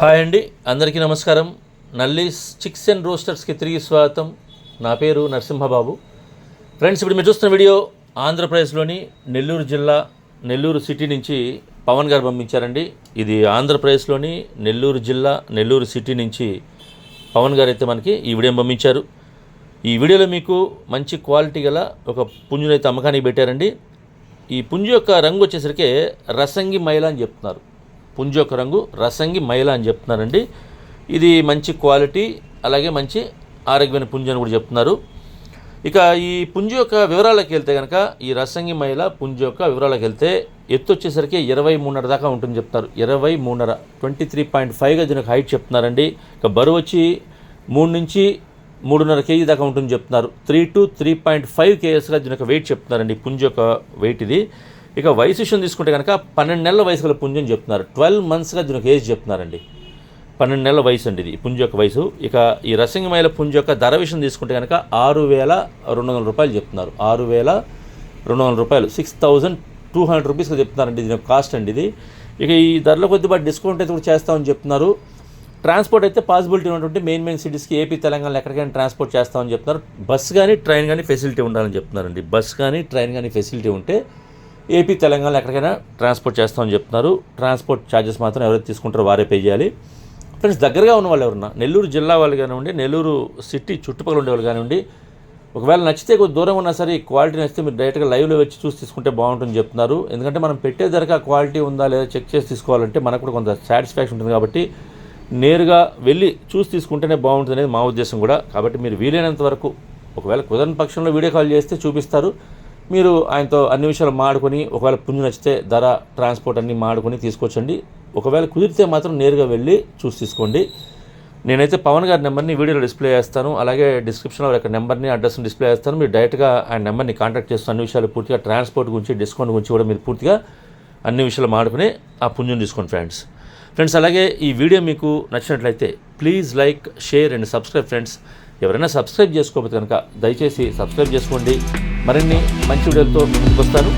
Hi అండి అందరికీ నమస్కారం. నల్లి చిక్స్ అండ్ రోస్టర్స్కి తిరిగి స్వాగతం. నా పేరు నరసింహబాబు. ఫ్రెండ్స్ ఇప్పుడు మీరు చూస్తున్న వీడియో ఆంధ్రప్రదేశ్లోని నెల్లూరు జిల్లా నెల్లూరు సిటీ నుంచి పవన్ గారు పంపించారండి. ఇది ఆంధ్రప్రదేశ్లోని నెల్లూరు జిల్లా నెల్లూరు సిటీ నుంచి పవన్ గారు అయితే మనకి ఈ వీడియో పంపించారు. ఈ వీడియోలో మీకు మంచి క్వాలిటీ గల ఒక పుంజునైతే అమ్మకానికి పెట్టారండి. ఈ పుంజు యొక్క రంగు వచ్చేసరికి రసంగి మైల అని చెప్తున్నారు. పుంజు రంగు రసంగి మైల అని చెప్తున్నారండి. ఇది మంచి క్వాలిటీ అలాగే మంచి ఆరోగ్యమైన పుంజు అని కూడా చెప్తున్నారు. ఇక ఈ పుంజు యొక్క వివరాలకు వెళ్తే కనుక ఈ రసంగి మైల పుంజు యొక్క వివరాలకు వెళ్తే ఎత్తు వచ్చేసరికి ఇరవై మూడున్నర దాకా ఉంటుంది చెప్తారు ఇరవై మూడున్నర ట్వంటీ త్రీ పాయింట్ ఫైవ్గా దీనికి హైట్ చెప్తున్నారండి. ఇక బరువు వచ్చి మూడు నుంచి మూడున్నర కేజీ దాకా ఉంటుంది చెప్తున్నారు. Three to three point five కేజెస్గా దీని యొక్క వెయిట్ చెప్తున్నారండి. పుంజు యొక్క వెయిట్ ఇది. ఇక వయసు విషయం తీసుకుంటే కనుక పన్నెండు నెలల వయసు గల పుంజం చెప్తున్నారు. ట్వెల్వ్ మంత్స్గా దీని యొక్క ఏజ్ చెప్తున్నారండి. పన్నెండు నెలల వయసు అండి ఇది పుంజు యొక్క వయసు. ఇక ఈ రసింగమైల పుంజు యొక్క ధర విషయం తీసుకుంటే కనుక ఆరు వేల రెండు వందల రూపాయలు చెప్తున్నారు. ఆరు వేల రెండు వందల రూపాయలు. సిక్స్ థౌజండ్ టూ హండ్రెడ్ రూపీస్గా చెప్తున్నారండి దీని కాస్ట్ అండి ఇది. ఇక ఈ ధరలో కొద్దిపాటు డిస్కౌంట్ అయితే కూడా చేస్తామని చెప్తున్నారు. ట్రాన్స్పోర్ట్ అయితే పాసిబిలిటీ ఉన్నటువంటి మెయిన్ మెయిన్ సిటీస్కి ఏపీ తెలంగాణలో ఎక్కడికైనా ట్రాన్స్పోర్ట్ చేస్తామని చెప్తున్నారు. బస్ కానీ ట్రైన్ కానీ ఫెసిలిటీ ఉండాలని చెప్తున్నారండి. బస్ కానీ ట్రైన్ కానీ ఫెసిలిటీ ఉంటే ఏపీ తెలంగాణలో ఎక్కడికైనా ట్రాన్స్పోర్ట్ చేస్తామని చెప్తున్నారు. ట్రాన్స్పోర్ట్ ఛార్జెస్ మాత్రం ఎవరైతే తీసుకుంటారో వారే పే చేయాలి. ఫ్రెండ్స్ దగ్గరగా ఉన్న వాళ్ళు ఎవరన్నా నెల్లూరు జిల్లా వాళ్ళు కానివ్వండి నెల్లూరు సిటీ చుట్టుపక్కల ఉండేవాళ్ళు కానివ్వండి ఒకవేళ నచ్చితే కొద్ది దూరం ఉన్నా సరే ఈ క్వాలిటీ నచ్చితే మీరు డైరెక్ట్గా లైవ్లో వచ్చి చూసి తీసుకుంటే బాగుంటుంది చెప్తున్నారు. ఎందుకంటే మనం పెట్టే ధరకు ఆ క్వాలిటీ ఉందా లేదా చెక్ చేసి తీసుకోవాలంటే మనకు కూడా కొంత సాటిస్ఫాక్షన్ ఉంటుంది కాబట్టి నేరుగా వెళ్ళి చూసి తీసుకుంటేనే బాగుంటుంది అనేది మా ఉద్దేశం కూడా. కాబట్టి మీరు వీలైనంత వరకు ఒకవేళ కుదరని పక్షంలో వీడియో కాల్ చేస్తే చూపిస్తారు. మీరు ఆయనతో అన్ని విషయాలు మాడుకొని ఒకవేళ పుంజు నచ్చితే ధర ట్రాన్స్పోర్ట్ అన్నీ మాడుకొని తీసుకొచ్చండి. ఒకవేళ కుదిరితే మాత్రం నేరుగా వెళ్ళి చూసి తీసుకోండి. నేనైతే పవన్ గారి నెంబర్ని వీడియోలో డిస్ప్లే చేస్తాను. అలాగే డిస్క్రిప్షన్లో యొక్క నెంబర్ని అడ్రస్ని డిస్ప్లే చేస్తాను. మీరు డైరెక్ట్గా ఆయన నెంబర్ని కాంటాక్ట్ చేస్తూ అన్ని విషయాలు పూర్తిగా ట్రాన్స్పోర్ట్ గురించి డిస్కౌంట్ గురించి కూడా మీరు పూర్తిగా అన్ని విషయాలు మాడుకుని ఆ పుంజుని తీసుకోండి ఫ్రెండ్స్ ఫ్రెండ్స్ అలాగే ఈ వీడియో మీకు నచ్చినట్లయితే please like share and subscribe friends. ఎవరైనా సబ్స్క్రైబ్ చేసుకోకపోతే కనుక దయచేసి సబ్స్క్రైబ్ చేసుకోండి. మరిన్ని మంచి వీడియోలతో ముందుకు వస్తాను